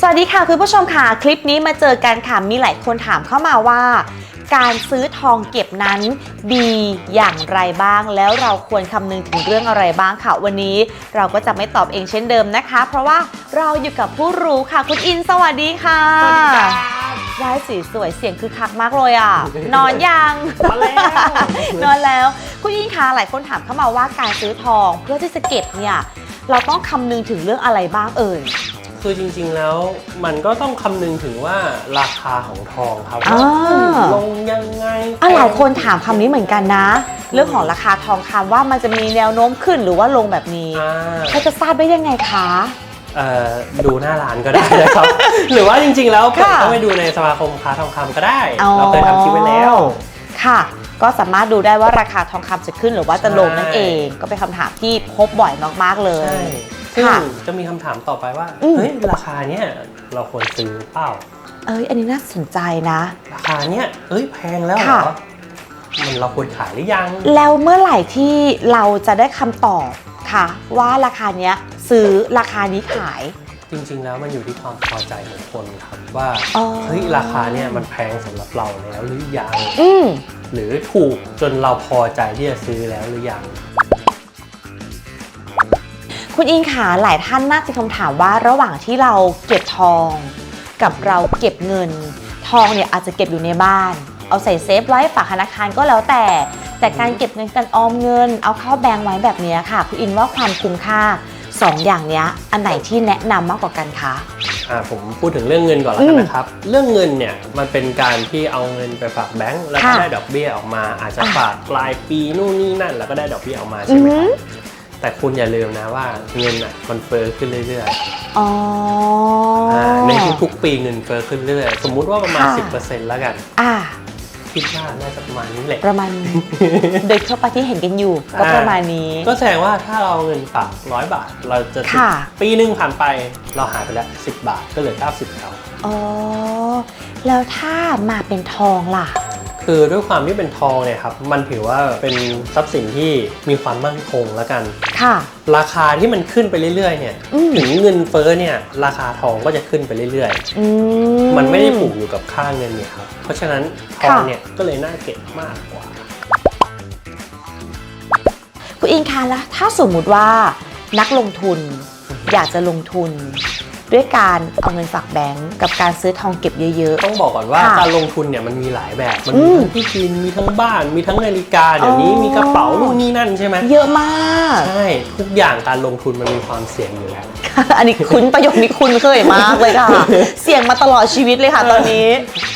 สวัสดีค่ะคุณผู้ชมค่ะ คลิปนี้มาเจอกันค่ะ มีหลายคนถามเข้ามาว่า การซื้อทองเก็บนั้นดีอย่างไรบ้าง แล้วเราควรคำนึงถึงเรื่องอะไรบ้างค่ะ วันนี้เราก็จะไม่ตอบเองเช่นเดิมนะคะ เพราะว่าเราอยู่กับผู้รู้ค่ะ คุณอินสวัสดีค่ะว้ายสีสวยเสียงคือคักมากเลยอะ นอนยังมาแล้วนอนแล้ว คุณอินคะหลายคนถามเข้ามาว่าการซื้อทองเพื่อที่จะเก็บเนี่ย เราต้องคำนึงถึงเรื่องอะไรบ้างเอ่ย คือจริงๆแล้วมันก็ต้องคำนึงถึงว่าราคาของทองครับอ่า ว่าขึ้นลงยังไงอะหลายคนถามคำนี้เหมือนกันนะ เรื่องของราคาทองคำว่ามันจะมีแนวโน้มขึ้นหรือว่าลงแบบนี้อ่า เขาจะทราบได้ยังไงคะ เอ่อดูหน้าร้านก็ได้นะครับ หรือว่าจริงๆแล้วค่ะต้องไปดูในสมาคมค้าทองคำก็ได้ อ๋อ เราเคยทำคลิปไว้แล้ว ค่ะ ก็สามารถดูได้ว่าราคาทองคำจะขึ้นหรือว่าจะลงนั่นใช่เอง ก็เป็นคำถามที่พบบ่อยมากๆเลยใช่ซึ่งค่ะจะมีคำถามต่อไปว่า อืม เฮ้ย ราคาเนี้ยเราควรซื้อเปล่า เอ้ยอันนี้น่าสนใจนะ ราคาเนี้ยเอ้ย แพงแล้วเหรค่ะ อ มันเราควรขายหรือยัง แล้วเมื่อไหร่ที่เราจะได้คำตอบค่ะ ว่าราคาเนี้ยซื้อราคานี้ขาย จริง ๆ แล้วมันอยู่ที่ความพอใจของคนครับว่าอ๋อ เฮ้ยราคาเนี่ยมันแพงสำหรับเราแล้วหรือยังอืม หรือถูกจนเราพอใจที่จะซื้อแล้วหรือยัง คุณอิงขาหลายท่านน่าจะคำถามว่าระหว่างที่เราเก็บทอง กับเราเก็บเงิน ทองเนี่ยอาจจะเก็บอยู่ในบ้าน เอาใส่เซฟไว้ฝากธนาคารก็แล้วแต่ แต่การเก็บเงินการออมเงิน เอาเข้าแบงก์ไว้แบบเนี้ยค่ะ คุณอินว่าความคุ้มค่า สองอย่างเนี้ยอันไหนที่แนะนำมากกว่ากันคะอ่าผมพูดถึงเรื่องเงินก่อนแล้วกันนะครับ เรื่องเงินเนี่ยมันเป็นการที่เอาเงินไปฝากแบงก์แล้วก็ค่ะได้ดอกเบี้ยออกมา อาจจะอะฝากปลายปีนู่นนี่นั่น แล้วก็ได้ดอกเบี้ยออกมาอืใช่ไหมอคหืรัอบแต่คุณอย่าลืมนะว่าเงินอะมันเฟ้อขึ้นเรื่อยอ๋อๆออ่าในทุกๆปีเงินเฟ้อขึ้นเรื่อยๆสมมุติว่าประมาณค่ะ10%แล้วกัน อ่า คิดว่าน่าจะประมาณนี้แหละ ประมาณนี้ โดยทั่วไปที่เห็นกันอยู่ ก็อ่า ประมาณนี้ ก็แสดงว่าถ้าเราเอาเงินฝากร้อยบาท เราจะติดค่ะ ปีหนึ่งผ่านไปเราหายไปแล้ว10 บาทก็เหลือ90แล้วอ๋อ แล้วถ้ามาเป็นทองล่ะ คือด้วยความที่เป็นทองเนี่ยครับมันถือว่าเป็นทรัพย์สินที่มีความมั่นคงแล้วกัน ค่ะ ราคาที่มันขึ้นไปเรื่อยๆเนี่ยอืม ถึงเงินเฟ้อเนี่ยราคาทองก็จะขึ้นไปเรื่อยอื ๆ มันไม่ได้ผูกอยู่กับค่าเงินเนี่ยครับเพราะฉะนั้นทองค่ะ เนี่ยก็เลยน่าเก็บมากกว่า คุณอิงคะแล้วถ้าสมมุติว่านักลงทุนอยากจะลงทุน ด้วยการเอาเงินฝากแบงก์กับการซื้อทองเก็บเยอะ ต้องบอกก่อนว่าค่ะการลงทุนเนี่ยมันมีหลายแบบ มันอืมีมทั้งที่ดิน มีทั้งบ้าน มีทั้งนาฬิกา เดี๋ยวนี้อ๋อ มีกระเป๋านู่นนี่นั่นใช่ไหมๆ เยอะมาก ใช่ ทุกอย่างการลงทุนมันมีความเสี่ยงอยู่แล้ว อันนี้คุ้นประโยคนี้คุ้นเคยมากเลยค่ะ เสี่ยงมาตลอดชีวิตเลยค่ะตอนนี้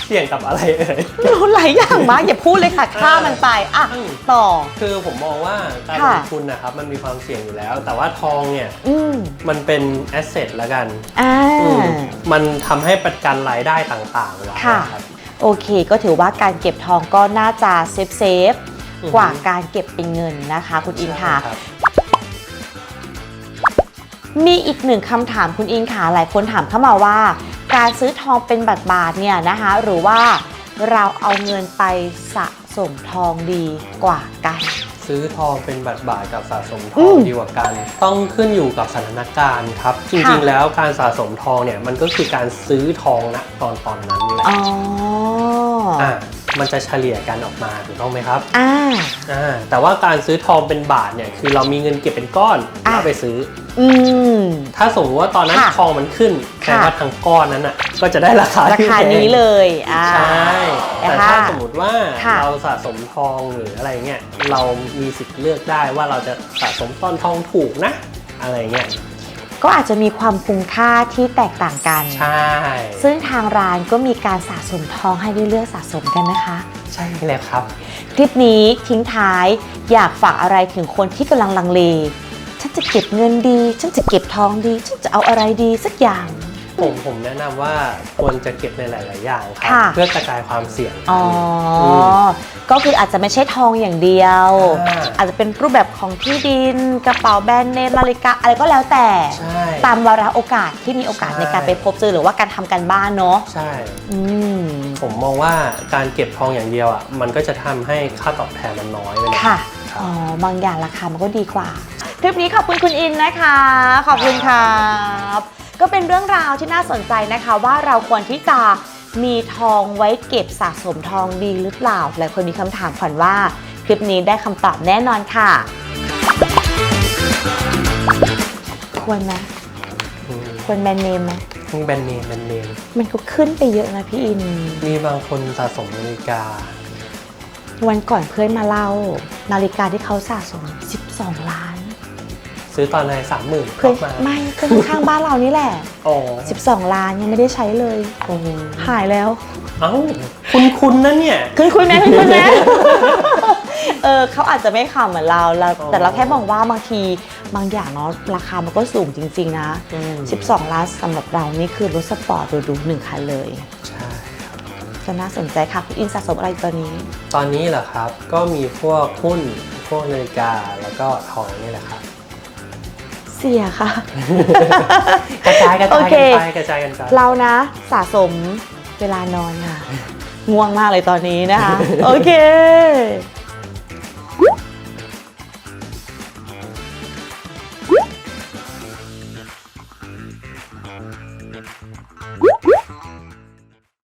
เสี่ยงกับอะไรเอ่ย รู้หลายอย่างมากอย่าพูดเลยค่ะฆ่ามันไปอะอืมต่อ คือผมมองว่าการลค่ะ งทุนนะครับมันมีความเสี่ยงอยู่แล้ว แต่ว่าทองเนี่ย อืม มันเป็นแอสเซทละกันอ่า อืมมันทำให้ประกันรายได้ต่างๆไว้ค่ะครับ โอเค ก็ถือว่าการเก็บทองก็น่าจะเซฟเซฟๆอือฮึ กว่าการเก็บเป็นเงินนะคะ คุณอิงค่ะ ใช่รับ มีอีกหนึ่งคำถามคุณอิงค่ะหลายคนถามเข้ามาว่า การซื้อทองเป็นบัตรบาทเนี่ยนะคะ หรือว่าเราเอาเงินไปสะสมทองดีกว่ากัน ซื้อทองเป็นบัตรบาทกับสะสมทอืองดีกว่ากัน ต้องขึ้นอยู่กับสถานการณ์ครับ จริงๆ แล้วการสะสมทองเนี่ยมันก็คือการซื้อทองณตอนตอนนั้นแหละอ๋ออ่่า มันจะเฉลี่ยกันออกมาถูกต้องไหมครับอ่า อ่าแต่ว่าการซื้อทองเป็นบาทเนี่ยคือเรามีเงินเก็บเป็นก้อนอะ แล้วไปซื้อ อืม ถ้าสมมติว่าตอนนั้นค่ะทองมันขึ้นแปลค่ะ ว่าทั้งก้อนนั้นอะก็จะได้ราคาราที่คาแพงนี้เลยอ่า ใช่แต่นะคะถ้าสมมติว่าค่ะ เราสะสมทองหรืออะไรเงี้ยเรามีสิทธิ์เลือกได้ว่าเราจะสะสมตอนทองถูกนะ อะไรเงี้ย ก็อาจจะมีความคุ้มค่าที่แตกต่างกัน ใช่ ซึ่งทางร้านก็มีการสะสมทองให้ได้เลือกสะสมกันนะคะ ใช่เลยครับ คลิปนี้ทิ้งท้ายอยากฝากอะไรถึงคนที่กำลังลังเล ฉันจะเก็บเงินดี ฉันจะเก็บทองดี ฉันจะเอาอะไรดีสักอย่าง ผมผมแนะนำว่าควรจะเก็บในหลาย ๆ อย่างครัค่ะ เพื่อกระจายความเสี่ยง อ๋ออมก็คืออาจจะไม่ใช่ทองอย่างเดียว อ่า อาจจะเป็นรูปแบบของที่ดินกระเป๋าแบรนด์เนมนาฬิกาอะไรก็แล้วแต่ ใช่ ตามวาระโอกาสที่มีโอกาสใช่ ในการไปพบเจอหรือว่าการทำการบ้านเนาะใช่ อืม ผมมองว่าการเก็บทองอย่างเดียวอะมันก็จะทำให้ค่าตอบแทนมันน้อยไปเลยค่ะครับอ๋อ บางอย่างราคามันก็ดีกว่า คลิปนี้ขอบคุณคุณอินนะคะ ขอบคุณครับ ก็เป็นเรื่องราวที่น่าสนใจนะคะว่าเราควรที่จะมีทองไว้เก็บสะสมทองดีหรือเปล่า หลายคนมีคำถามขวัญว่า คลิปนี้ได้คำตอบแน่นอนค่ะ ควรไหมอืมควรแบรนด์เนมไหมทั้งแบรนด์เนมแบรนด์เนมมันก็ขึ้นไปเยอะนะพี่อิน มีบางคนสะสมนาฬิกา วันก่อนเพื่อนมาเล่า นาฬิกาที่เขาสะสม 12 ล้าน ซื้อตอนไหนสามหมื่นเพื่อนมาไม่เพื่อนข้างบ้านเรานี่แหละอ๋อ12ล้านยังไม่ได้ใช้เลยโอ้โหหายแล้ว เอ้า คุณคุณนะเนี่ยคุณคุณแม่คุณคุณแม่เออเขาอาจจะไม่ขำเหมือนเราเราอ๋อแต่เราแค่มองว่าบางทีบางอย่างเนาะราคามันก็สูงจริง ๆ นะอืม12 ล้านสำหรับเรานี่คือรถสปอร์ตดูๆหนึ่งคันเลยใช่ครับก็น่าสนใจค่ะคุณอินสะสมอะไรตอนนี้ ตอนนี้เหรอครับก็มีพวกหุ้นพวกนาฬิกาแล้วก็ทองนี่แหละครับ เสียค่ะ กระจายกระโอจายเคกันไปกระจายกันไปเรานะสะสมเวลานอนค่ะ ง่วงมากเลยตอนนี้นะคะ โอเค